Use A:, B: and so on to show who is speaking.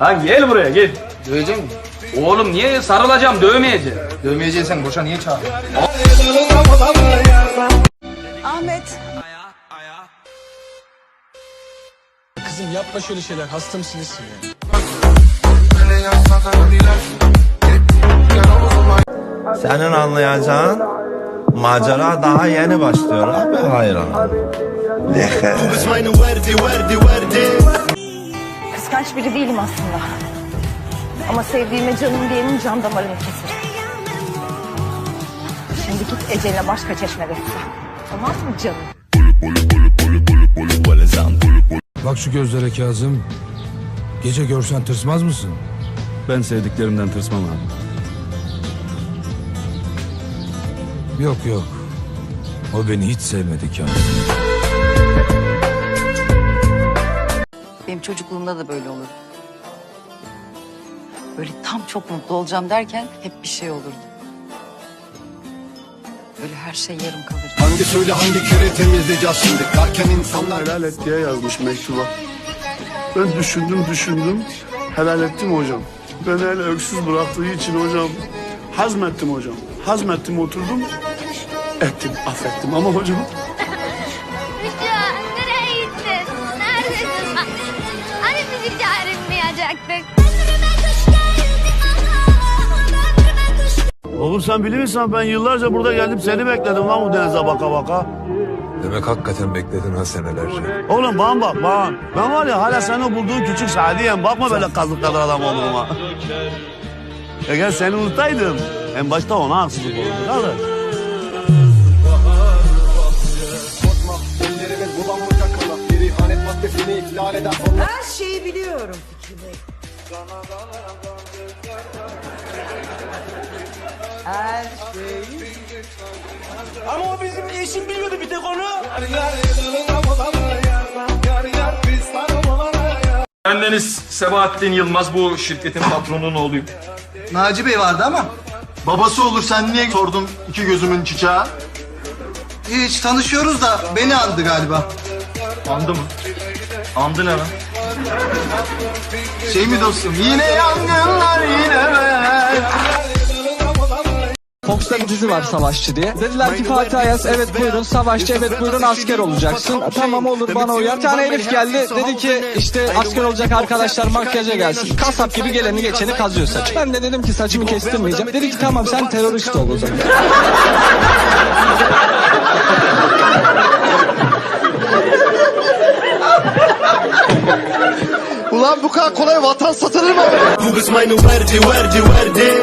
A: Lan gel buraya gel.
B: Dövecek mi?
A: Oğlum niye sarılacağım dövmeyeceğim.
B: Dövmeyeceksen boşa niye çağırdın?
C: Ahmet.
D: Kızım yapma şöyle şeyler. Hasta mısınız ya?
E: Senin anlayacağın macera daha yeni başlıyor abi hayran.
C: Kıskanç biri değilim aslında. Ama sevdiğime canım diyenin can damarını keser. Şimdi git Ece'yle başka çeşmede su. Tamam mı canım?
F: Bak şu gözlere Kazım. Gece görsen tırsmaz mısın?
G: Ben sevdiklerimden tırsmam abi.
F: Yok yok. O beni hiç sevmedi Kazım.
H: Benim çocukluğumda da böyle olurdu. Böyle tam çok mutlu olacağım derken hep bir şey olurdu. Böyle her şey yarım kalırdı.
I: Hangi söyle hangi küre temizleyeceğiz şimdi Derken insanlar
G: Helal et diye yazmış mektuba. Ben düşündüm düşündüm. Helal ettim hocam. Beni hele öksüz bıraktığı için hocam. Hazmettim hocam. Hazmettim oturdum. Ettim affettim ama hocam.
J: Çağırmayacaktık?
G: Oğlum sen biliyorsan ben yıllarca burada geldim seni bekledim lan bu denize baka baka.
F: Demek hakikaten bekledin ha senelerce.
G: Oğlum bana bak bana. Ben var ya hala senin bulduğun küçük Sadiye'm. Bakma böyle kazık kadar adam olduğuma. Ya gel seni unutaydım. En başta ona haksızlık olurdu. Kardeş.
I: İhlal eder
C: şeyi biliyorum Fikri Bey. Her şeyi.
D: Ama o bizim eşim biliyordu bir tek onu.
A: Bendeniz Sebahattin Yılmaz bu şirketin patronunun oğluyum.
I: Naci Bey vardı ama Babası olur sen niye sordun iki gözümün çiçeği Hiç tanışıyoruz da beni andı galiba
A: Andı mı? Andı ne lan?
I: Şey mi dostum yine yangınlar yine ben
D: Fox'ta bir dizi var Savaşçı diye. Dediler ki Fatih Ayaz evet buyurun Savaşçı evet buyurun asker olacaksın. Tamam olur bana uyar. Bir tane herif geldi dedi ki işte asker olacak arkadaşlar makyaja gelsin. Kasap gibi geleni geçeni kazıyor saç. Ben de dedim ki saçımı kestirmeyeceğim. Dedi ki tamam sen terörist ol o zaman.
I: Ulan bu kadar kolay vatan satılır mı?
E: Bu kısmını verdi verdi verdi.